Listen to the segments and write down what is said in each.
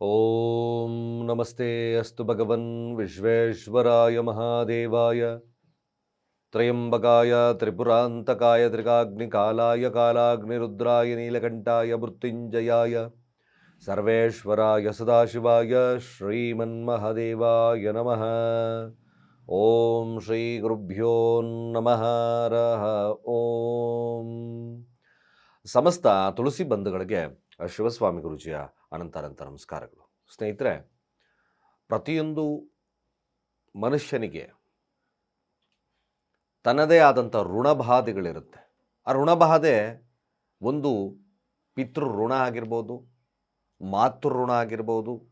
ॐ नमस्ते अस्तु भगवन् विश्वेश्वराय महादेवाय त्र्यम्बकाय त्रिपुरान्तकाय त्रिकाग्निकालाय कालाग्निरुद्राय नीलकण्ठाय मृत्युञ्जयाय सर्वेश्वराय सदाशिवाय श्रीमन्महादेवाय नमः ॐ श्रीगुरुभ्यो ನಮಃ ರಹ ಓಂ ಸಮಸ್ತ ತುಳಸಿ ಬಂಧುಗಳಿಗೆ ಶಿವಸ್ವಾಮಿ ಗುರುಜಿಯ ಅನಂತಾನಂತ ನಮಸ್ಕಾರಗಳು. ಸ್ನೇಹಿತರೆ, ಪ್ರತಿಯೊಂದು ಮನುಷ್ಯನಿಗೆ ತನ್ನದೇ ಆದಂಥ ಋಣಬಾಧೆಗಳಿರುತ್ತೆ. ಆ ಋಣಬಾಧೆ ಒಂದು ಪಿತೃ ಋಣ ಆಗಿರ್ಬೋದು ಮಾತೃ ಋಣ ಆಗಿರ್ಬೋದು,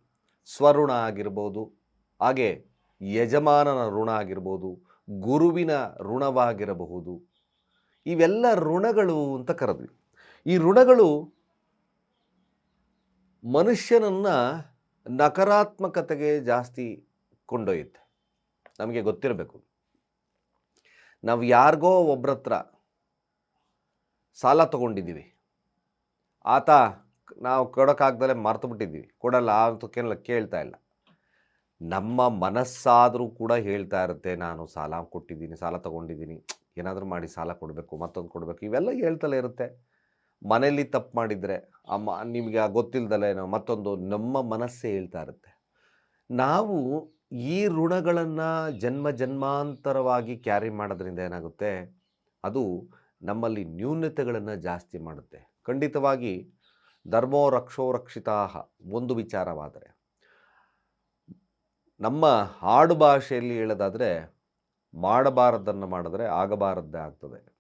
ಸ್ವಋಣ ಆಗಿರ್ಬೋದು, ಹಾಗೆ ಯಜಮಾನನ ಋಣ ಆಗಿರ್ಬೋದು, ಗುರುವಿನ ಋಣವಾಗಿರಬಹುದು. ಇವೆಲ್ಲ ಋಣಗಳು ಅಂತ ಕರೆದ್ವಿ. ಈ ಋಣಗಳು ಮನುಷ್ಯನನ್ನು ನಕಾರಾತ್ಮಕತೆಗೆ ಜಾಸ್ತಿ ಕೊಂಡೊಯ್ಯುತ್ತೆ. ನಮಗೆ ಗೊತ್ತಿರಬೇಕು. ನಾವು ಯಾರಿಗೋ ಒಬ್ಬರ ಹತ್ರ ಸಾಲ ತಗೊಂಡಿದ್ದೀವಿ. ಆತ ನಾವು ಕೊಡೋಕ್ಕಾಗ್ದಲೇ ಮರ್ತು ಬಿಟ್ಟಿದ್ದೀವಿ. ಕೊಡಲ್ಲ ಅಂತ ಕೇಳ್ತಾ ಇಲ್ಲ. ನಮ್ಮ ಮನಸ್ಸಾದರೂ ಕೂಡ ಹೇಳ್ತಾ ಇರುತ್ತೆ, ನಾನು ಸಾಲ ಕೊಟ್ಟಿದ್ದೀನಿ, ಸಾಲ ತಗೊಂಡಿದ್ದೀನಿ. ಏನಾದರೂ ಮಾಡಿ ಸಾಲ ಕೊಡಬೇಕು, ಮತ್ತೊಂದು ಕೊಡಬೇಕು. ಇವೆಲ್ಲ ಹೇಳ್ತಲೇ ಇರುತ್ತೆ. ಮನೆಯಲ್ಲಿ ತಪ್ಪು ಮಾಡಿದರೆ ಅಮ್ಮ, ನಿಮಗೆ ಗೊತ್ತಿಲ್ಲದಲ್ಲೇನೋ ಮತ್ತೊಂದು ನಮ್ಮ ಮನಸ್ಸೇ ಹೇಳ್ತಾ ಇರುತ್ತೆ. ನಾವು ಈ ಋಣಗಳನ್ನು ಜನ್ಮ ಜನ್ಮಾಂತರವಾಗಿ ಕ್ಯಾರಿ ಮಾಡೋದ್ರಿಂದ ಏನಾಗುತ್ತೆ? ಅದು ನಮ್ಮಲ್ಲಿ ನ್ಯೂನತೆಗಳನ್ನು ಜಾಸ್ತಿ ಮಾಡುತ್ತೆ. ಖಂಡಿತವಾಗಿ ಧರ್ಮೋ ರಕ್ಷೋ ರಕ್ಷಿತಾಹ ಒಂದು ವಿಚಾರವಾದರೆ. ನಮ್ಮ ಆಡು ಭಾಷೆಯಲ್ಲಿ ಹೇಳೋದಾದರೆ, ಮಾಡಬಾರದನ್ನು ಮಾಡಿದ್ರೆ ಆಗಬಾರದ್ದೇ ಆಗ್ತದೆ.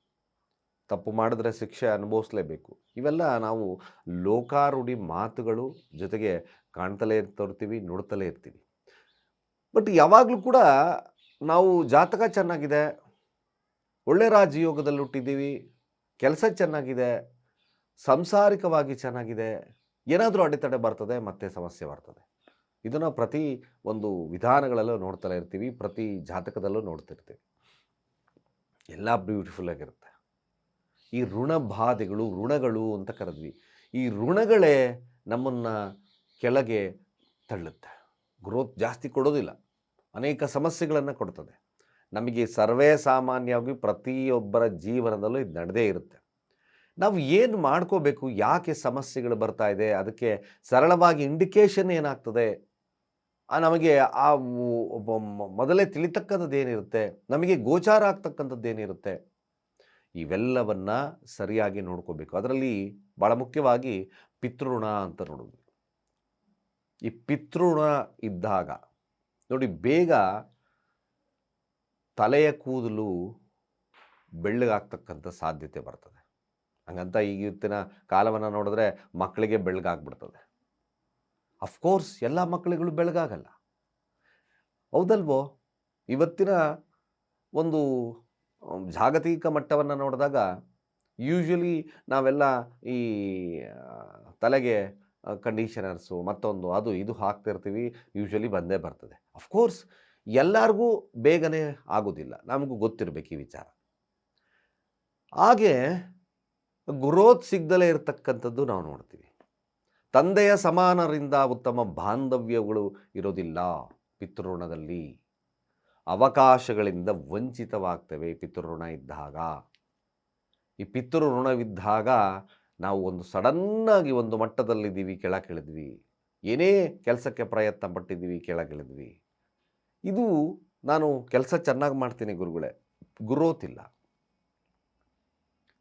ತಪ್ಪು ಮಾಡಿದ್ರೆ ಶಿಕ್ಷೆ ಅನುಭವಿಸ್ಲೇಬೇಕು. ಇವೆಲ್ಲ ನಾವು ಲೋಕಾರೂಢಿ ಮಾತುಗಳು ಜೊತೆಗೆ ಕಾಣ್ತಲೇ ತೋರ್ತೀವಿ, ನೋಡ್ತಲೇ ಇರ್ತೀವಿ. ಬಟ್ ಯಾವಾಗಲೂ ಕೂಡ ನಾವು ಜಾತಕ ಚೆನ್ನಾಗಿದೆ, ಒಳ್ಳೆ ರಾಜಯೋಗದಲ್ಲಿ ಹುಟ್ಟಿದ್ದೀವಿ, ಕೆಲಸ ಚೆನ್ನಾಗಿದೆ, ಸಂಸಾರಿಕವಾಗಿ ಚೆನ್ನಾಗಿದೆ, ಏನಾದರೂ ಅಡೆತಡೆ ಬರ್ತದೆ, ಮತ್ತೆ ಸಮಸ್ಯೆ ಬರ್ತದೆ. ಇದನ್ನು ಪ್ರತಿ ಒಂದು ವಿಧಾನಗಳಲ್ಲೂ ನೋಡ್ತಲೇ ಇರ್ತೀವಿ, ಪ್ರತಿ ಜಾತಕದಲ್ಲೂ ನೋಡ್ತಿರ್ತೀವಿ. ಎಲ್ಲ ಬ್ಯೂಟಿಫುಲ್ ಆಗಿರುತ್ತೆ. ಈ ಋಣಬಾಧೆಗಳು ಋಣಗಳು ಅಂತ ಕರೆದ್ವಿ. ಈ ಋಣಗಳೇ ನಮ್ಮನ್ನು ಕೆಳಗೆ ತಳ್ಳುತ್ತೆ. ಗ್ರೋತ್ ಜಾಸ್ತಿ ಕೊಡೋದಿಲ್ಲ. ಅನೇಕ ಸಮಸ್ಯೆಗಳನ್ನು ಕೊಡ್ತದೆ. ನಮಗೆ ಸರ್ವೇ ಸಾಮಾನ್ಯವಾಗಿ ಪ್ರತಿಯೊಬ್ಬರ ಜೀವನದಲ್ಲೂ ಇದು ನಡೆದೇ ಇರುತ್ತೆ. ನಾವು ಏನು ಮಾಡ್ಕೋಬೇಕು? ಯಾಕೆ ಸಮಸ್ಯೆಗಳು ಬರ್ತಾ ಇದೆ? ಅದಕ್ಕೆ ಸರಳವಾಗಿ ಇಂಡಿಕೇಶನ್ ಏನಾಗ್ತದೆ? ನಮಗೆ ಆ ಮೊದಲೇ ತಿಳಿತಕ್ಕಂಥದ್ದು ಏನಿರುತ್ತೆ? ನಮಗೆ ಗೋಚಾರ ಆಗ್ತಕ್ಕಂಥದ್ದು ಏನಿರುತ್ತೆ? ಇವೆಲ್ಲವನ್ನ ಸರಿಯಾಗಿ ನೋಡ್ಕೋಬೇಕು. ಅದರಲ್ಲಿ ಭಾಳ ಮುಖ್ಯವಾಗಿ ಪಿತೃಋಣ ಅಂತ ನೋಡೋದು. ಈ ಪಿತೃಋಣ ಇದ್ದಾಗ ನೋಡಿ ಬೇಗ ತಲೆಯ ಕೂದಲು ಬೆಳ್ಳಗಾಗ್ತಕ್ಕಂಥ ಸಾಧ್ಯತೆ ಬರ್ತದೆ. ಹಂಗಂತ ಈಗಿತ್ತಿನ ಕಾಲವನ್ನು ನೋಡಿದ್ರೆ ಮಕ್ಕಳಿಗೆ ಬೆಳ್ಳಗಾಗ್ಬಿಡ್ತದೆ. ಅಫ್ಕೋರ್ಸ್ ಎಲ್ಲ ಮಕ್ಕಳುಗಳು ಬೆಳಗಾಗಲ್ಲ ಹೌದಲ್ವೋ? ಇವತ್ತಿನ ಒಂದು ಜಾಗತಿಕ ಮಟ್ಟವನ್ನು ನೋಡಿದಾಗ ಯೂಶ್ವಲಿ ನಾವೆಲ್ಲ ಈ ತಲೆಗೆ ಕಂಡೀಷನರ್ಸು ಮತ್ತೊಂದು ಅದು ಇದು ಹಾಕ್ತಿರ್ತೀವಿ ಯೂಶ್ವಲಿ ಬಂದೇ ಬರ್ತದೆ. ಅಫ್ಕೋರ್ಸ್ ಎಲ್ಲರಿಗೂ ಬೇಗನೆ ಆಗೋದಿಲ್ಲ. ನಮಗೂ ಗೊತ್ತಿರಬೇಕು ಈ ವಿಚಾರ. ಹಾಗೆ ಗ್ರೋತ್ ಸಿಗ್ದಲೇ ಇರತಕ್ಕಂಥದ್ದು ನಾವು ನೋಡ್ತೀವಿ. ತಂದೆಯ ಸಮಾನರಿಂದ ಉತ್ತಮ ಬಾಂಧವ್ಯಗಳು ಇರೋದಿಲ್ಲ ಪಿತೃಋಣದಲ್ಲಿ ಅವಕಾಶಗಳಿಂದ ವಂಚಿತವಾಗ್ತವೆ ಪಿತೃಋಣ ಇದ್ದಾಗ. ಈ ಪಿತೃಋಣವಿದ್ದಾಗ ನಾವು ಒಂದು ಸಡನ್ನಾಗಿ ಒಂದು ಮಟ್ಟದಲ್ಲಿದ್ದೀವಿ ಕೆಳಗಿಳಿದ್ವಿ. ಏನೇ ಕೆಲಸಕ್ಕೆ ಪ್ರಯತ್ನ ಪಟ್ಟಿದ್ದೀವಿ ಕೆಳಗಿಳಿದ್ವಿ. ಇದು ನಾನು ಕೆಲಸ ಚೆನ್ನಾಗಿ ಮಾಡ್ತೀನಿ ಗುರುಗಳೇ, ಗುರೋತಿಲ್ಲ.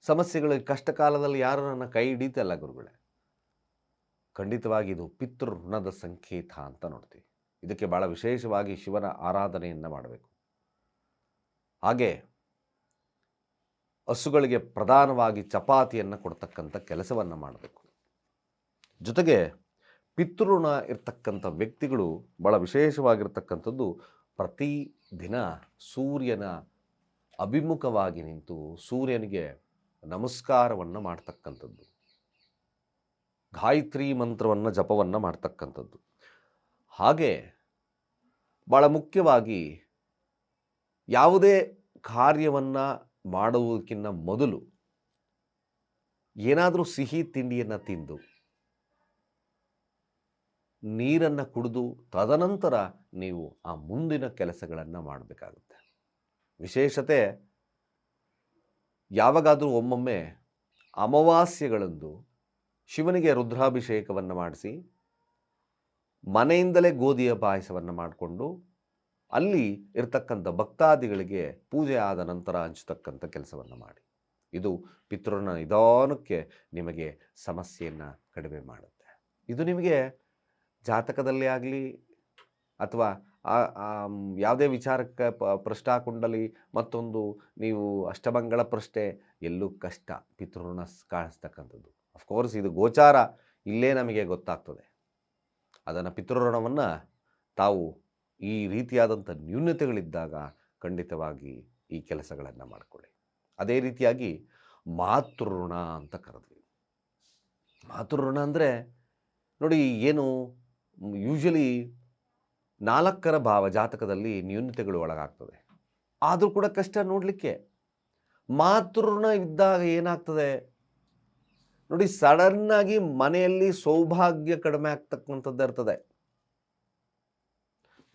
ಸಮಸ್ಯೆಗಳು ಕಷ್ಟ ಕಾಲದಲ್ಲಿ ಯಾರು ನನ್ನ ಕೈ ಹಿಡಿತಲ್ಲ ಗುರುಗಳೇ. ಖಂಡಿತವಾಗಿ ಇದು ಪಿತೃಋಣದ ಸಂಕೇತ ಅಂತ ನೋಡ್ತೀವಿ. ಇದಕ್ಕೆ ಭಾಳ ವಿಶೇಷವಾಗಿ ಶಿವನ ಆರಾಧನೆಯನ್ನು ಮಾಡಬೇಕು. ಹಾಗೆ ಹಸುಗಳಿಗೆ ಪ್ರಧಾನವಾಗಿ ಚಪಾತಿಯನ್ನು ಕೊಡ್ತಕ್ಕಂಥ ಕೆಲಸವನ್ನು ಮಾಡಬೇಕು. ಜೊತೆಗೆ ಪಿತೃಋಣ ಇರ್ತಕ್ಕಂಥ ವ್ಯಕ್ತಿಗಳು ಭಾಳ ವಿಶೇಷವಾಗಿರ್ತಕ್ಕಂಥದ್ದು ಪ್ರತಿ ದಿನ ಸೂರ್ಯನ ಅಭಿಮುಖವಾಗಿ ನಿಂತು ಸೂರ್ಯನಿಗೆ ನಮಸ್ಕಾರವನ್ನು ಮಾಡ್ತಕ್ಕಂಥದ್ದು. ಗಾಯತ್ರಿ ಮಂತ್ರವನ್ನು ಜಪವನ್ನು ಮಾಡ್ತಕ್ಕಂಥದ್ದು. ಹಾಗೆ ಭಾಳ ಮುಖ್ಯವಾಗಿ ಯಾವುದೇ ಕಾರ್ಯವನ್ನು ಮಾಡುವುದಕ್ಕಿಂತ ಮೊದಲು ಏನಾದರೂ ಸಿಹಿ ತಿಂಡಿಯನ್ನು ತಿಂದು, ನೀರನ್ನು ಕುಡಿದು ತದನಂತರ ನೀವು ಆ ಮುಂದಿನ ಕೆಲಸಗಳನ್ನು ಮಾಡಬೇಕಾಗುತ್ತೆ. ವಿಶೇಷತೆ, ಯಾವಾಗಾದರೂ ಒಮ್ಮೊಮ್ಮೆ ಅಮಾವಾಸ್ಯೆಗಳಂದು ಶಿವನಿಗೆ ರುದ್ರಾಭಿಷೇಕವನ್ನು ಮಾಡಿಸಿ ಮನೆಯಿಂದಲೇ ಗೋಧಿಯ ಪಾಯಸವನ್ನು ಮಾಡಿಕೊಂಡು ಅಲ್ಲಿ ಇರತಕ್ಕಂಥ ಭಕ್ತಾದಿಗಳಿಗೆ ಪೂಜೆ ಆದ ನಂತರ ಹಂಚತಕ್ಕಂಥ ಕೆಲಸವನ್ನು ಮಾಡಿ. ಇದು ಪಿತೃನ ನಿಧಾನಕ್ಕೆ ನಿಮಗೆ ಸಮಸ್ಯೆಯನ್ನು ಕಡಿಮೆ ಮಾಡುತ್ತೆ. ಇದು ನಿಮಗೆ ಜಾತಕದಲ್ಲಿ ಆಗಲಿ ಅಥವಾ ಯಾವುದೇ ವಿಚಾರಕ್ಕೆ ಪ ಪ್ರಶ್ನಾಕುಂಡಲಿ ಮತ್ತೊಂದು ನೀವು ಅಷ್ಟಮಂಗಳ ಪ್ರಶ್ನೆ ಎಲ್ಲೂ ಕಷ್ಟ ಸ್- ಕಾಣಿಸ್ತಕ್ಕಂಥದ್ದು. ಅಫ್ಕೋರ್ಸ್ ಇದು ಗೋಚಾರ ಇಲ್ಲೇ ನಮಗೆ ಗೊತ್ತಾಗ್ತದೆ. ಅದನ್ನು ಪಿತೃಋಣವನ್ನು ತಾವು ಈ ರೀತಿಯಾದಂಥ ನ್ಯೂನತೆಗಳಿದ್ದಾಗ ಖಂಡಿತವಾಗಿ ಈ ಕೆಲಸಗಳನ್ನು ಮಾಡಿಕೊಳ್ಳಿ. ಅದೇ ರೀತಿಯಾಗಿ ಮಾತೃಋಣ ಅಂತ ಕರೆದ್ವಿ. ಮಾತೃಋಣ ಅಂದರೆ ನೋಡಿ ಏನು ಯೂಶಲಿ ನಾಲ್ಕರ ಭಾವ ಜಾತಕದಲ್ಲಿ ನ್ಯೂನತೆಗಳು ಒಳಗಾಗ್ತದೆ. ಆದರೂ ಕೂಡ ಕಷ್ಟ ನೋಡಲಿಕ್ಕೆ. ಮಾತೃಋಣ ಇದ್ದಾಗ ಏನಾಗ್ತದೆ? ನೋಡಿ ಸಡನ್ನಾಗಿ ಮನೆಯಲ್ಲಿ ಸೌಭಾಗ್ಯ ಕಡಿಮೆ ಆಗ್ತಕ್ಕಂಥದ್ದು ಇರ್ತದೆ.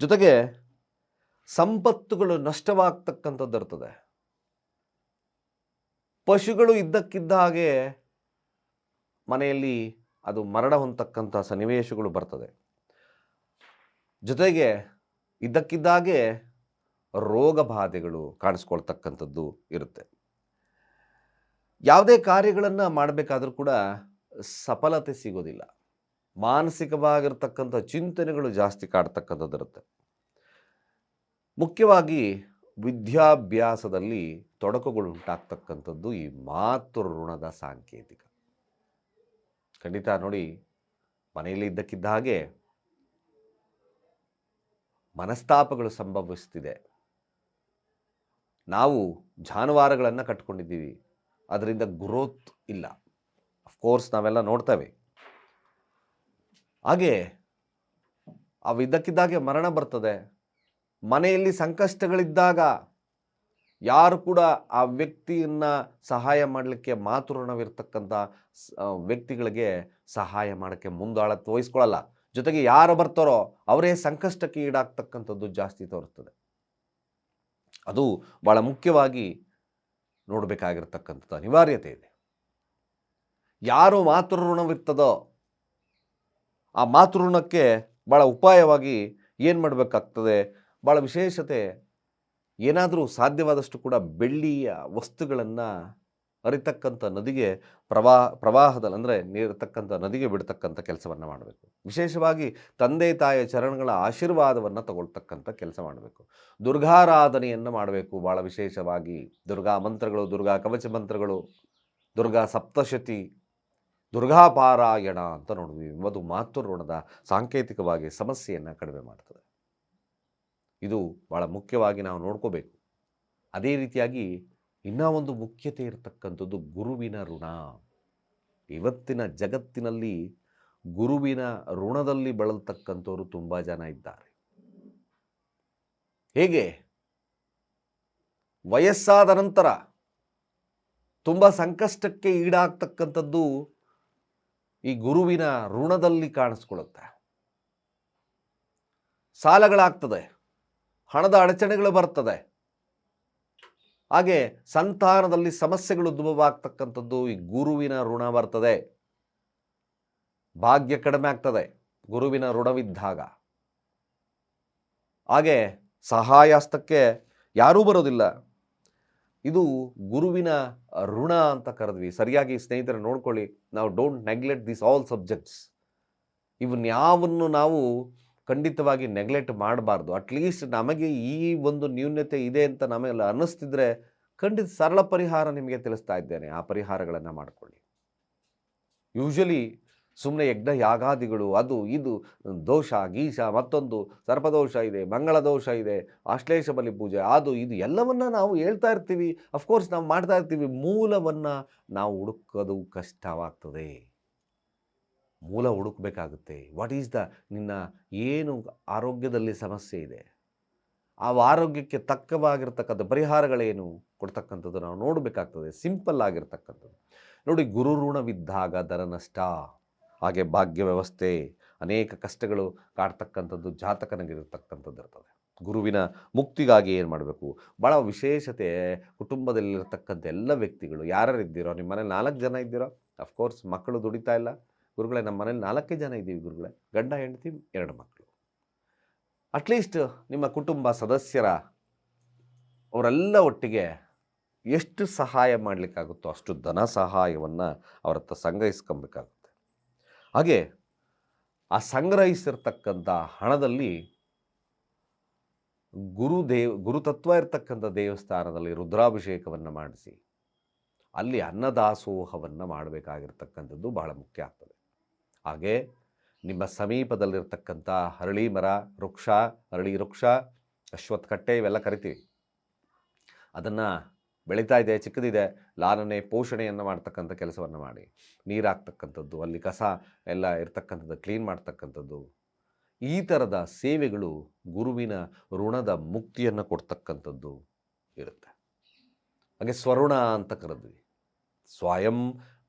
ಜೊತೆಗೆ ಸಂಪತ್ತುಗಳು ನಷ್ಟವಾಗ್ತಕ್ಕಂಥದ್ದು ಇರ್ತದೆ. ಪಶುಗಳು ಇದ್ದಕ್ಕಿದ್ದ ಹಾಗೆ ಮನೆಯಲ್ಲಿ ಅದು ಮರಣ ಹೊಂದತಕ್ಕಂಥ ಸನ್ನಿವೇಶಗಳು ಬರ್ತದೆ. ಜೊತೆಗೆ ಇದ್ದಕ್ಕಿದ್ದಾಗೆ ರೋಗ ಬಾಧೆಗಳು ಕಾಣಿಸ್ಕೊಳ್ತಕ್ಕಂಥದ್ದು ಇರುತ್ತೆ. ಯಾವುದೇ ಕಾರ್ಯಗಳನ್ನು ಮಾಡಬೇಕಾದ್ರೂ ಕೂಡ ಸಫಲತೆ ಸಿಗೋದಿಲ್ಲ. ಮಾನಸಿಕವಾಗಿರ್ತಕ್ಕಂಥ ಚಿಂತನೆಗಳು ಜಾಸ್ತಿ ಕಾಡ್ತಕ್ಕಂಥದ್ದಿರುತ್ತೆ ಮುಖ್ಯವಾಗಿ ವಿದ್ಯಾಭ್ಯಾಸದಲ್ಲಿ ತೊಡಕುಗಳು ಉಂಟಾಗ್ತಕ್ಕಂಥದ್ದು ಈ ಮಾತೃ ಋಣದ ಸಾಂಕೇತಿಕ. ಖಂಡಿತ ನೋಡಿ, ಮನೆಯಲ್ಲಿ ಇದ್ದಕ್ಕಿದ್ದ ಹಾಗೆ ಮನಸ್ತಾಪಗಳು ಸಂಭವಿಸ್ತಿದೆ. ನಾವು ಜಾನುವಾರುಗಳನ್ನು ಕಟ್ಕೊಂಡಿದ್ದೀವಿ. ಅದರಿಂದ ಗ್ರೋತ್ ಇಲ್ಲ. ಅಫ್ಕೋರ್ಸ್ ನಾವೆಲ್ಲ ನೋಡ್ತೇವೆ. ಹಾಗೆ ಅವು ಇದ್ದಕ್ಕಿದ್ದಾಗೆ ಮರಣ ಬರ್ತದೆ. ಮನೆಯಲ್ಲಿ ಸಂಕಷ್ಟಗಳಿದ್ದಾಗ ಯಾರು ಕೂಡ ಆ ವ್ಯಕ್ತಿಯನ್ನು ಸಹಾಯ ಮಾಡಲಿಕ್ಕೆ ಮಾತುರಣವಿರ್ತಕ್ಕಂಥ ವ್ಯಕ್ತಿಗಳಿಗೆ ಸಹಾಯ ಮಾಡೋಕ್ಕೆ ಮುಂದಾಳ ತೋರಿಸ್ಕೊಳ್ಳಲ್ಲ ಜೊತೆಗೆ ಯಾರು ಬರ್ತಾರೋ ಅವರೇ ಸಂಕಷ್ಟಕ್ಕೆ ಈಡಾಗ್ತಕ್ಕಂಥದ್ದು ಜಾಸ್ತಿ ತೋರಿಸ್ತದೆ ಅದು ಭಾಳ ಮುಖ್ಯವಾಗಿ ನೋಡಬೇಕಾಗಿರ್ತಕ್ಕಂಥದ್ದು ಅನಿವಾರ್ಯತೆ ಇದೆ. ಯಾರು ಮಾತೃಋಣವಿರ್ತದೋ ಆ ಮಾತೃಋಣಕ್ಕೆ ಭಾಳ ಉಪಾಯವಾಗಿ ಏನು ಮಾಡಬೇಕಾಗ್ತದೆ? ಭಾಳ ವಿಶೇಷತೆ ಏನಾದರೂ ಸಾಧ್ಯವಾದಷ್ಟು ಕೂಡ ಬೆಳ್ಳಿಯ ವಸ್ತುಗಳನ್ನು ಹರಿತಕ್ಕಂಥ ನದಿಗೆ ಪ್ರವಾಹ ಪ್ರವಾಹದಲ್ಲಿ ಅಂದರೆ ನೀರತಕ್ಕಂಥ ನದಿಗೆ ಬಿಡ್ತಕ್ಕಂಥ ಕೆಲಸವನ್ನು ಮಾಡಬೇಕು. ವಿಶೇಷವಾಗಿ ತಂದೆ, ತಾಯಿಯ ಚರಣಗಳ ಆಶೀರ್ವಾದವನ್ನು ತಗೊಳ್ತಕ್ಕಂಥ ಕೆಲಸ ಮಾಡಬೇಕು. ದುರ್ಗಾರಾಧನೆಯನ್ನು ಮಾಡಬೇಕು. ಭಾಳ ವಿಶೇಷವಾಗಿ ದುರ್ಗಾ ಮಂತ್ರಗಳು, ದುರ್ಗಾ ಕವಚ ಮಂತ್ರಗಳು, ದುರ್ಗಾ ಸಪ್ತಶತಿ ದುರ್ಗಾಪಾರಾಯಣ ಅಂತ ನೋಡಿದ್ವಿ ಅದು ಮಾತೃಋಣದ ಸಾಂಕೇತಿಕವಾಗಿ ಸಮಸ್ಯೆಯನ್ನು ಕಡಿಮೆ ಮಾಡ್ತದೆ. ಇದು ಭಾಳ ಮುಖ್ಯವಾಗಿ ನಾವು ನೋಡ್ಕೋಬೇಕು. ಅದೇ ರೀತಿಯಾಗಿ ಇನ್ನೂ ಒಂದು ಮುಖ್ಯತೆ ಇರತಕ್ಕಂಥದ್ದು ಗುರುವಿನ ಋಣ. ಇವತ್ತಿನ ಜಗತ್ತಿನಲ್ಲಿ ಗುರುವಿನ ಋಣದಲ್ಲಿ ಬಳಲ್ತಕ್ಕಂಥವ್ರು ತುಂಬ ಜನ ಇದ್ದಾರೆ. ಹೇಗೆ? ವಯಸ್ಸಾದ ನಂತರ ತುಂಬ ಸಂಕಷ್ಟಕ್ಕೆ ಈಡಾಗ್ತಕ್ಕಂಥದ್ದು ಈ ಗುರುವಿನ ಋಣದಲ್ಲಿ ಕಾಣಿಸ್ಕೊಳ್ಳುತ್ತೆ. ಸಾಲಗಳಾಗ್ತದೆ, ಹಣದ ಅಡಚಣೆಗಳು ಬರ್ತದೆ ಹಾಗೆ ಸಂತಾನದಲ್ಲಿ ಸಮಸ್ಯೆಗಳು ಉದ್ಭವವಾಗ್ತಕ್ಕಂಥದ್ದು ಈ ಗುರುವಿನ ಋಣ ಬರ್ತದೆ. ಭಾಗ್ಯ ಕಡಿಮೆ ಆಗ್ತದೆ ಗುರುವಿನ ಋಣವಿದ್ದಾಗ. ಹಾಗೆ ಸಹಾಯಾಸ್ತಕ್ಕೆ ಯಾರೂ ಬರೋದಿಲ್ಲ. ಇದು ಗುರುವಿನ ಋಣ ಅಂತ ಕರೆದ್ವಿ. ಸರಿಯಾಗಿ ಸ್ನೇಹಿತರೆ ನೋಡ್ಕೊಳ್ಳಿ. ನಾವು don't neglect this all subjects ಇವನ್ಯಾವನ್ನು ನಾವು ಖಂಡಿತವಾಗಿ ನೆಗ್ಲೆಕ್ಟ್ ಮಾಡಬಾರ್ದು. ಅಟ್ಲೀಸ್ಟ್ ನಮಗೆ ಈ ಒಂದು ನ್ಯೂನ್ಯತೆ ಇದೆ ಅಂತ ನಮಗೆಲ್ಲ ಅನ್ನಿಸ್ತಿದ್ರೆ ಖಂಡಿತ ಸರಳ ಪರಿಹಾರ ನಿಮಗೆ ತಿಳಿಸ್ತಾ ಇದ್ದೇನೆ. ಆ ಪರಿಹಾರಗಳನ್ನು ಮಾಡಿಕೊಳ್ಳಿ. ಯೂಶಲಿ ಸುಮ್ಮನೆ ಯಜ್ಞ ಯಾಗಾದಿಗಳು, ಅದು, ಇದು, ದೋಷ ಗೀಶ ಮತ್ತೊಂದು, ಸರ್ಪದೋಷ ಇದೆ, ಮಂಗಳ ದೋಷ ಇದೆ ಆಶ್ಲೇಷ ಬಲಿ ಪೂಜೆ, ಅದು, ಇದು, ಎಲ್ಲವನ್ನು ನಾವು ಹೇಳ್ತಾ ಇರ್ತೀವಿ. ಅಫ್ಕೋರ್ಸ್ ನಾವು ಮಾಡ್ತಾ ಇರ್ತೀವಿ. ಮೂಲವನ್ನು ನಾವು ಹುಡುಕೋದು ಕಷ್ಟವಾಗ್ತದೆ. ಮೂಲ ಹುಡುಕಬೇಕಾಗುತ್ತೆ. ವಾಟ್ ಈಸ್ ದ ನಿನ್ನ ಏನು ಆರೋಗ್ಯದಲ್ಲಿ ಸಮಸ್ಯೆ ಇದೆ? ಆ ಆರೋಗ್ಯಕ್ಕೆ ತಕ್ಕವಾಗಿರ್ತಕ್ಕಂಥ ಪರಿಹಾರಗಳೇನು ಕೊಡ್ತಕ್ಕಂಥದ್ದು ನಾವು ನೋಡಬೇಕಾಗ್ತದೆ. ಸಿಂಪಲ್ ಆಗಿರ್ತಕ್ಕಂಥದ್ದು. ನೋಡಿ, ಗುರು ಋಣವಿದ್ದಾಗ ದರ ನಷ್ಟ, ಹಾಗೆ ಭಾಗ್ಯ ವ್ಯವಸ್ಥೆ, ಅನೇಕ ಕಷ್ಟಗಳು ಕಾಡ್ತಕ್ಕಂಥದ್ದು ಜಾತಕನಿಗಿರ್ತಕ್ಕಂಥದ್ದು ಇರ್ತದೆ. ಗುರುವಿನ ಮುಕ್ತಿಗಾಗಿ ಏನು ಮಾಡಬೇಕು? ಭಾಳ ವಿಶೇಷತೆ, ಕುಟುಂಬದಲ್ಲಿರ್ತಕ್ಕಂಥ ಎಲ್ಲ ವ್ಯಕ್ತಿಗಳು ಯಾರ್ಯಾರು ಇದ್ದೀರೋ ನಿಮ್ಮ ಮನೇಲಿ ನಾಲ್ಕು ಜನ ಇದ್ದೀರೋ ಅಫ್ಕೋರ್ಸ್ ಮಕ್ಕಳು ದುಡಿತಾ ಇಲ್ಲ. ಗುರುಗಳೇ, ನಮ್ಮ ಮನೇಲಿ ನಾಲ್ಕೇ ಜನ ಇದ್ದೀವಿ ಗುರುಗಳೇ, ಗಂಡ, ಹೆಂಡತಿ, ಎರಡು ಮಕ್ಕಳು. ಅಟ್ಲೀಸ್ಟ್ ನಿಮ್ಮ ಕುಟುಂಬ ಸದಸ್ಯರ ಅವರೆಲ್ಲ ಒಟ್ಟಿಗೆ ಎಷ್ಟು ಸಹಾಯ ಮಾಡಲಿಕ್ಕಾಗುತ್ತೋ ಅಷ್ಟು ಧನ ಸಹಾಯವನ್ನು ಅವರ ಹತ್ರ ಸಂಗ್ರಹಿಸ್ಕೊಬೇಕಾಗುತ್ತೆ ಹಾಗೆ ಆ ಸಂಗ್ರಹಿಸಿರ್ತಕ್ಕಂಥ ಹಣದಲ್ಲಿ ಗುರುದೇವ್ ಗುರುತತ್ವ ಇರತಕ್ಕಂಥ ದೇವಸ್ಥಾನದಲ್ಲಿ ರುದ್ರಾಭಿಷೇಕವನ್ನು ಮಾಡಿಸಿ, ಅಲ್ಲಿ ಅನ್ನದಾಸೋಹವನ್ನು ಮಾಡಬೇಕಾಗಿರ್ತಕ್ಕಂಥದ್ದು ಬಹಳ ಮುಖ್ಯ ಆಗ್ತದೆ. ಹಾಗೆ ನಿಮ್ಮ ಸಮೀಪದಲ್ಲಿರ್ತಕ್ಕಂಥ ಹರಳಿ ಮರ, ವೃಕ್ಷ, ಹರಳಿ ವೃಕ್ಷ ಅಶ್ವತ್ಕಟ್ಟೆ ಇವೆಲ್ಲ ಕರಿತೀವಿ. ಅದನ್ನು ಬೆಳೀತಾ ಇದೆ, ಚಿಕ್ಕದಿದೆ. ಲಾಲನೆ ಪೋಷಣೆಯನ್ನು ಮಾಡ್ತಕ್ಕಂಥ ಕೆಲಸವನ್ನು ಮಾಡಿ. ನೀರಾಗ್ತಕ್ಕಂಥದ್ದು, ಅಲ್ಲಿ ಕಸ ಎಲ್ಲ ಇರ್ತಕ್ಕಂಥದ್ದು, ಕ್ಲೀನ್ ಮಾಡ್ತಕ್ಕಂಥದ್ದು. ಈ ಥರದ ಸೇವೆಗಳು ಗುರುವಿನ ಋಣದ ಮುಕ್ತಿಯನ್ನು ಕೊಡ್ತಕ್ಕಂಥದ್ದು ಇರುತ್ತೆ. ಹಾಗೆ ಸ್ವರುಣ ಅಂತ ಕರೆದ್ವಿ. ಸ್ವಯಂ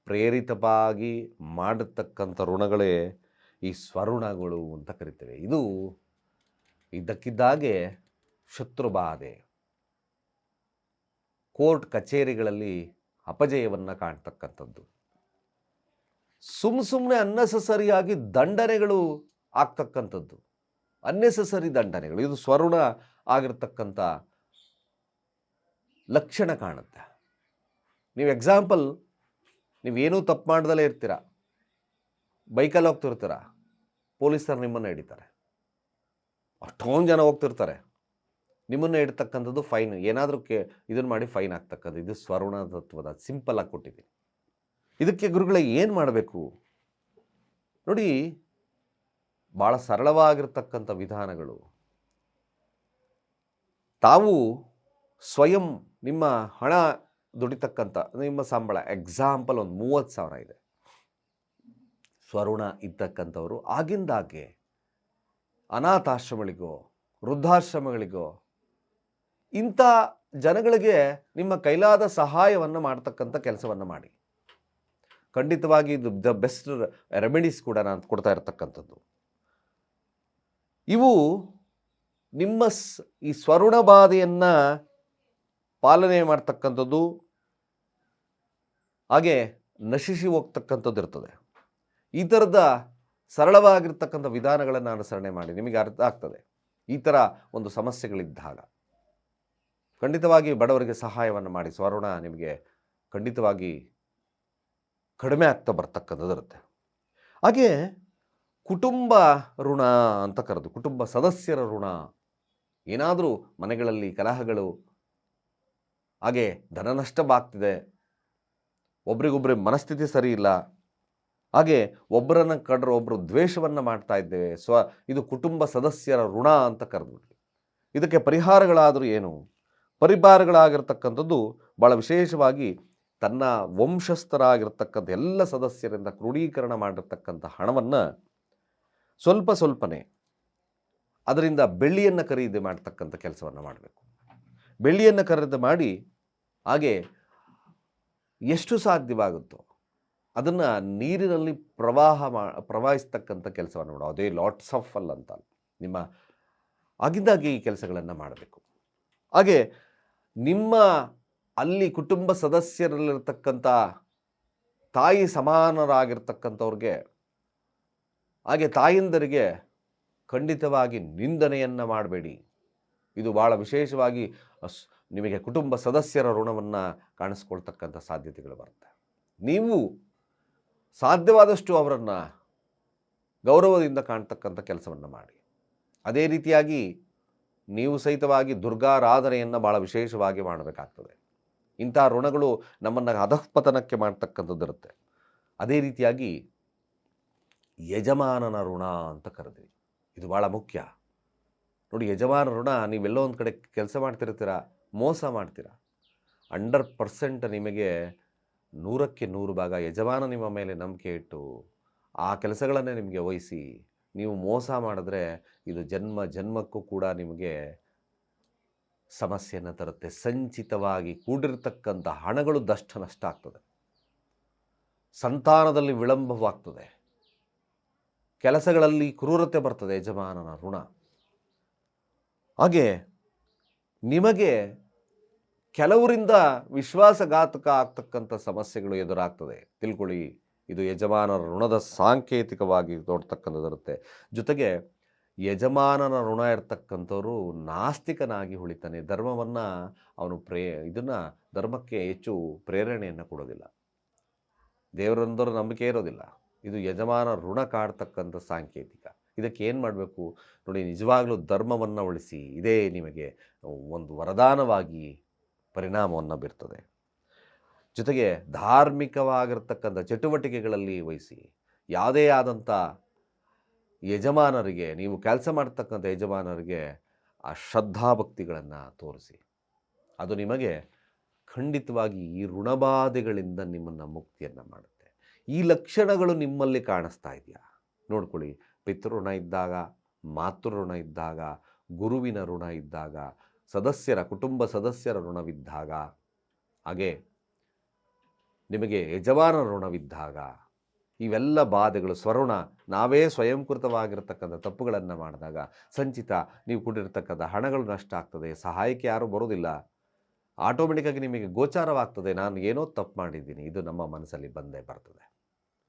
ಪ್ರೇರಿತವಾಗಿ ಮಾಡತಕ್ಕಂಥ ಋಣಗಳೇ ಈ ಸ್ವರುಣಗಳು ಅಂತ ಕರಿತೇವೆ. ಇದು ಇದ್ದಕ್ಕಿದ್ದಾಗೆ ಶತ್ರುಬಾಧೆ ಕೋರ್ಟ್ ಕಚೇರಿಗಳಲ್ಲಿ ಅಪಜಯವನ್ನು ಕಾಣ್ತಕ್ಕಂಥದ್ದು. ಸುಮ್ಮ ಸುಮ್ಮನೆ ಅನ್ನೆಸಸರಿಯಾಗಿ ದಂಡನೆಗಳು ಆಗ್ತಕ್ಕಂಥದ್ದು. ಅನ್ನೆಸಸರಿ ದಂಡನೆಗಳು. ಇದು ಸ್ವರುಣ ಆಗಿರ್ತಕ್ಕಂಥ ಲಕ್ಷಣ ಕಾಣುತ್ತೆ. ನೀವು ಎಕ್ಸಾಂಪಲ್ ನೀವೇನೂ ತಪ್ಪು ಮಾಡ್ದಲೇ ಇರ್ತೀರ? ಬೈಕಲ್ಲಿ ಹೋಗ್ತಿರ್ತೀರ? ಪೊಲೀಸರು ನಿಮ್ಮನ್ನು ಹಿಡಿತಾರೆ. ಅಷ್ಟೊಂದು ಜನ ಹೋಗ್ತಿರ್ತಾರೆ. ನಿಮ್ಮನ್ನು ಇಡ್ತಕ್ಕಂಥದ್ದು ಫೈನ್. ಏನಾದರೂ ಕೆ ಇದನ್ನು ಮಾಡಿ ಫೈನ್ ಆಗ್ತಕ್ಕಂಥದ್ದು ಇದು ಸ್ವರ್ಣ ತತ್ವದ ಸಿಂಪಲ್ ಆಗಿ ಕೊಟ್ಟಿದ್ದೀನಿ. ಇದಕ್ಕೆ ಗುರುಗಳೇ ಏನು ಮಾಡಬೇಕು? ನೋಡಿ ಭಾಳ ಸರಳವಾಗಿರ್ತಕ್ಕಂಥ ವಿಧಾನಗಳು. ತಾವು ಸ್ವಯಂ ನಿಮ್ಮ ಹಣ ದುಡಿತಕ್ಕಂಥ ನಿಮ್ಮ ಸಂಬಳ ಎಕ್ಸಾಂಪಲ್ ಒಂದು ಮೂವತ್ತು ಸಾವಿರ ಇದೆ. ಸ್ವರುಣ ಇದ್ದಕ್ಕಂಥವರು ಆಗಿಂದಾಗೆ ಅನಾಥಾಶ್ರಮಗಳಿಗೋ ವೃದ್ಧಾಶ್ರಮಗಳಿಗೋ, ಇಂಥ ಜನಗಳಿಗೆ ನಿಮ್ಮ ಕೈಲಾದ ಸಹಾಯವನ್ನು ಮಾಡ್ತಕ್ಕಂಥ ಕೆಲಸವನ್ನು ಮಾಡಿ. ಖಂಡಿತವಾಗಿ ಇದು ದ ಬೆಸ್ಟ್ ರೆಮಿಡೀಸ್ ಕೂಡ ನಾನು ಕೊಡ್ತಾ ಇರತಕ್ಕಂಥದ್ದು. ಇವು ನಿಮ್ಮ ಈ ಸ್ವರುಣ ಬಾಧೆಯನ್ನು ಪಾಲನೆ ಮಾಡ್ತಕ್ಕಂಥದ್ದು ಹಾಗೆ ನಶಿಸಿ ಹೋಗ್ತಕ್ಕಂಥದ್ದು ಇರ್ತದೆ. ಈ ಥರದ ಸರಳವಾಗಿರ್ತಕ್ಕಂಥ ವಿಧಾನಗಳನ್ನು ಅನುಸರಣೆ ಮಾಡಿ, ನಿಮಗೆ ಅರ್ಥ ಆಗ್ತದೆ. ಈ ಥರ ಒಂದು ಸಮಸ್ಯೆಗಳಿದ್ದಾಗ ಖಂಡಿತವಾಗಿ ಬಡವರಿಗೆ ಸಹಾಯವನ್ನು ಮಾಡಿ. ಸ್ವರುಣ ನಿಮಗೆ ಖಂಡಿತವಾಗಿ ಕಡಿಮೆ ಆಗ್ತಾ ಬರ್ತಕ್ಕಂಥದ್ದು ಇರುತ್ತೆ. ಹಾಗೆ ಕುಟುಂಬ ಋಣ ಅಂತ ಕರೆದು, ಕುಟುಂಬ ಸದಸ್ಯರ ಋಣ, ಏನಾದರೂ ಮನೆಗಳಲ್ಲಿ ಕಲಹಗಳು ಹಾಗೆ ಧನ ನಷ್ಟವಾಗ್ತಿದೆ. ಒಬ್ರಿಗೊಬ್ರಿಗೆ ಮನಸ್ಥಿತಿ ಸರಿ ಇಲ್ಲ. ಹಾಗೆ ಒಬ್ಬರನ್ನು ಕಂಡ್ರೆ ಒಬ್ಬರು ದ್ವೇಷವನ್ನು ಮಾಡ್ತಾ ಇದ್ದೇವೆ. ಸ್ವ, ಇದು ಕುಟುಂಬ ಸದಸ್ಯರ ಋಣ ಅಂತ ಕರೆದ್ಬಿಟ್ವಿ ಇದಕ್ಕೆ ಪರಿಹಾರಗಳಾದರೂ ಏನು? ಪರಿಹಾರಗಳಾಗಿರ್ತಕ್ಕಂಥದ್ದು ಭಾಳ ವಿಶೇಷವಾಗಿ ತನ್ನ ವಂಶಸ್ಥರಾಗಿರ್ತಕ್ಕಂಥ ಎಲ್ಲ ಸದಸ್ಯರಿಂದ ಕ್ರೋಢೀಕರಣ ಮಾಡಿರ್ತಕ್ಕಂಥ ಹಣವನ್ನು ಸ್ವಲ್ಪ ಸ್ವಲ್ಪನೇ ಅದರಿಂದ ಬೆಳ್ಳಿಯನ್ನು ಖರೀದಿ ಮಾಡ್ತಕ್ಕಂಥ ಕೆಲಸವನ್ನು ಮಾಡಬೇಕು. ಬೆಳ್ಳಿಯನ್ನು ಕರೆದು ಮಾಡಿ ಹಾಗೆ ಎಷ್ಟು ಸಾಧ್ಯವಾಗುತ್ತೋ ಅದನ್ನು ನೀರಿನಲ್ಲಿ ಪ್ರವಾಹ ಮಾ, ಪ್ರವಾಹಿಸ್ತಕ್ಕಂಥ ಕೆಲಸವನ್ನು ಮಾಡೋ ಅದೇ ಲಾಟ್ಸ್ ಆಫ್ ಅಲ್ ಅಂತ ನಿಮ್ಮ ಆಗಿದ್ದಾಗೆ ಈ ಕೆಲಸಗಳನ್ನು ಮಾಡಬೇಕು. ಹಾಗೆ ನಿಮ್ಮ ಅಲ್ಲಿ ಕುಟುಂಬ ಸದಸ್ಯರಲ್ಲಿರ್ತಕ್ಕಂಥ ತಾಯಿ ಸಮಾನರಾಗಿರ್ತಕ್ಕಂಥವ್ರಿಗೆ ಹಾಗೆ ತಾಯಂದರಿಗೆ ಖಂಡಿತವಾಗಿ ನಿಂದನೆಯನ್ನು ಮಾಡಬೇಡಿ. ಇದು ಭಾಳ ವಿಶೇಷವಾಗಿ ನಿಮಗೆ ಕುಟುಂಬ ಸದಸ್ಯರ ಋಣವನ್ನು ಕಾಣಿಸ್ಕೊಳ್ತಕ್ಕಂಥ ಸಾಧ್ಯತೆಗಳು ಬರುತ್ತೆ. ನೀವು ಸಾಧ್ಯವಾದಷ್ಟು ಅವರನ್ನು ಗೌರವದಿಂದ ಕಾಣ್ತಕ್ಕಂಥ ಕೆಲಸವನ್ನು ಮಾಡಿ. ಅದೇ ರೀತಿಯಾಗಿ ನೀವು ಸಹಿತವಾಗಿ ದುರ್ಗಾರಾಧನೆಯನ್ನು ಭಾಳ ವಿಶೇಷವಾಗಿ ಮಾಡಬೇಕಾಗ್ತದೆ. ಇಂಥ ಋಣಗಳು ನಮ್ಮನ್ನು ಅಧಃಪತನಕ್ಕೆ ಮಾಡ್ತಕ್ಕಂಥದ್ದಿರುತ್ತೆ ಅದೇ ರೀತಿಯಾಗಿ ಯಜಮಾನನ ಋಣ ಅಂತ ಕರೆದಿವಿ ಇದು ಭಾಳ ಮುಖ್ಯ. ನೋಡಿ ಯಜಮಾನ ಋಣ ನೀವೆಲ್ಲೋ ಒಂದು ಕಡೆ ಕೆಲಸ ಮಾಡ್ತಿರ್ತೀರ, ಮೋಸ ಮಾಡ್ತೀರ? ಅಂಡರ್ ಪರ್ಸೆಂಟ್ ನಿಮಗೆ ನೂರಕ್ಕೆ ನೂರು ಭಾಗ ಯಜಮಾನ ನಿಮ್ಮ ಮೇಲೆ ನಂಬಿಕೆ ಇಟ್ಟು ಆ ಕೆಲಸಗಳನ್ನೇ ನಿಮಗೆ ವಹಿಸಿ ನೀವು ಮೋಸ ಮಾಡಿದ್ರೆ ಇದು ಜನ್ಮ, ಜನ್ಮಕ್ಕೂ ಕೂಡ ನಿಮಗೆ ಸಮಸ್ಯೆಯನ್ನು ತರುತ್ತೆ. ಸಂಚಿತವಾಗಿ ಕೂಡಿರ್ತಕ್ಕಂಥ ಹಣಗಳು ದಷ್ಟ ನಷ್ಟ ಆಗ್ತದೆ. ಸಂತಾನದಲ್ಲಿ ವಿಳಂಬವಾಗ್ತದೆ. ಕೆಲಸಗಳಲ್ಲಿ ಕ್ರೂರತೆ ಬರ್ತದೆ ಯಜಮಾನನ ಋಣ. ಹಾಗೆ ನಿಮಗೆ ಕೆಲವರಿಂದ ವಿಶ್ವಾಸಘಾತಕ ಆಗ್ತಕ್ಕಂಥ ಸಮಸ್ಯೆಗಳು ಎದುರಾಗ್ತದೆ. ತಿಳ್ಕೊಳ್ಳಿ, ಇದು ಯಜಮಾನರ ಋಣದ ಸಾಂಕೇತಿಕವಾಗಿ ನೋಡ್ತಕ್ಕಂಥದ್ದಿರುತ್ತೆ. ಜೊತೆಗೆ ಯಜಮಾನನ ಋಣ ಇರ್ತಕ್ಕಂಥವ್ರು ನಾಸ್ತಿಕನಾಗಿ ಉಳಿತಾನೆ. ಧರ್ಮವನ್ನು ಅವನು ಪ್ರೇ ಇದನ್ನು ಧರ್ಮಕ್ಕೆ ಹೆಚ್ಚು ಪ್ರೇರಣೆಯನ್ನು ಕೊಡೋದಿಲ್ಲ. ದೇವರೊಂದರ ನಂಬಿಕೆ ಇರೋದಿಲ್ಲ. ಇದು ಯಜಮಾನ ಋಣ ಕಾಡ್ತಕ್ಕಂಥ ಸಾಂಕೇತಿಕ. ಇದಕ್ಕೆ ಏನು ಮಾಡಬೇಕು? ನೋಡಿ, ನಿಜವಾಗಲೂ ಧರ್ಮವನ್ನು ಉಳಿಸಿ ಇದೇ ನಿಮಗೆ ಒಂದು ವರದಾನವಾಗಿ ಪರಿಣಾಮವನ್ನು ಬೀರ್ತದೆ. ಜೊತೆಗೆ ಧಾರ್ಮಿಕವಾಗಿರ್ತಕ್ಕಂಥ ಚಟುವಟಿಕೆಗಳಲ್ಲಿ ವಹಿಸಿ, ಯಾವುದೇ ಆದಂಥ ಯಜಮಾನರಿಗೆ, ನೀವು ಕೆಲಸ ಮಾಡ್ತಕ್ಕಂಥ ಯಜಮಾನರಿಗೆ ಆ ಶ್ರದ್ಧಾಭಕ್ತಿಗಳನ್ನು ತೋರಿಸಿ. ಅದು ನಿಮಗೆ ಖಂಡಿತವಾಗಿ ಈ ಋಣಬಾಧೆಗಳಿಂದ ನಿಮ್ಮನ್ನು ಮುಕ್ತಿಯನ್ನು ಮಾಡುತ್ತೆ. ಈ ಲಕ್ಷಣಗಳು ನಿಮ್ಮಲ್ಲಿ ಕಾಣಿಸ್ತಾ ಇದೆಯಾ? ನೋಡ್ಕೊಳ್ಳಿ. ಪಿತೃಋಣ ಇದ್ದಾಗ, ಮಾತೃಋಣ ಇದ್ದಾಗ, ಗುರುವಿನ ಋಣ ಇದ್ದಾಗ, ಸದಸ್ಯರ ಕುಟುಂಬ ಸದಸ್ಯರ ಋಣವಿದ್ದಾಗ, ಹಾಗೆ ನಿಮಗೆ ಯಜಮಾನ ಋಣವಿದ್ದಾಗ, ಇವೆಲ್ಲ ಬಾಧೆಗಳು ಸ್ವರುಣ ನಾವೇ ಸ್ವಯಂಕೃತವಾಗಿರ್ತಕ್ಕಂಥ ತಪ್ಪುಗಳನ್ನು ಮಾಡಿದಾಗ ಸಂಚಿತ ನೀವು ಕೊಟ್ಟಿರ್ತಕ್ಕಂಥ ಹಣಗಳು ನಷ್ಟ ಆಗ್ತದೆ, ಸಹಾಯಕ್ಕೆ ಯಾರೂ ಬರೋದಿಲ್ಲ ಆಟೋಮೆಟಿಕ್ಕಾಗಿ ನಿಮಗೆ ಗೋಚಾರವಾಗ್ತದೆ, ನಾನು ಏನೋ ತಪ್ಪು ಮಾಡಿದ್ದೀನಿ, ಇದು ನಮ್ಮ ಮನಸ್ಸಲ್ಲಿ ಬಂದೇ ಬರ್ತದೆ.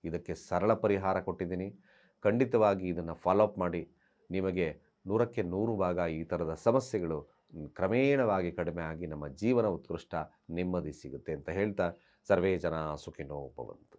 ಇದಕ್ಕೆ ಸರಳ ಪರಿಹಾರ ಕೊಟ್ಟಿದ್ದೀನಿ. ಖಂಡಿತವಾಗಿ ಇದನ್ನು ಫಾಲೋಅಪ್ ಮಾಡಿ. ನಿಮಗೆ ನೂರಕ್ಕೆ ನೂರು ಭಾಗ ಈ ಥರದ ಸಮಸ್ಯೆಗಳು ಕ್ರಮೇಣವಾಗಿ ಕಡಿಮೆ ಆಗಿ ನಮ್ಮ ಜೀವನ ಉತ್ಕೃಷ್ಟ, ನೆಮ್ಮದಿ ಸಿಗುತ್ತೆ ಅಂತ ಹೇಳ್ತಾ ಸರ್ವೇ ಜನ ಸುಖಿನೋ ಭವಂತು.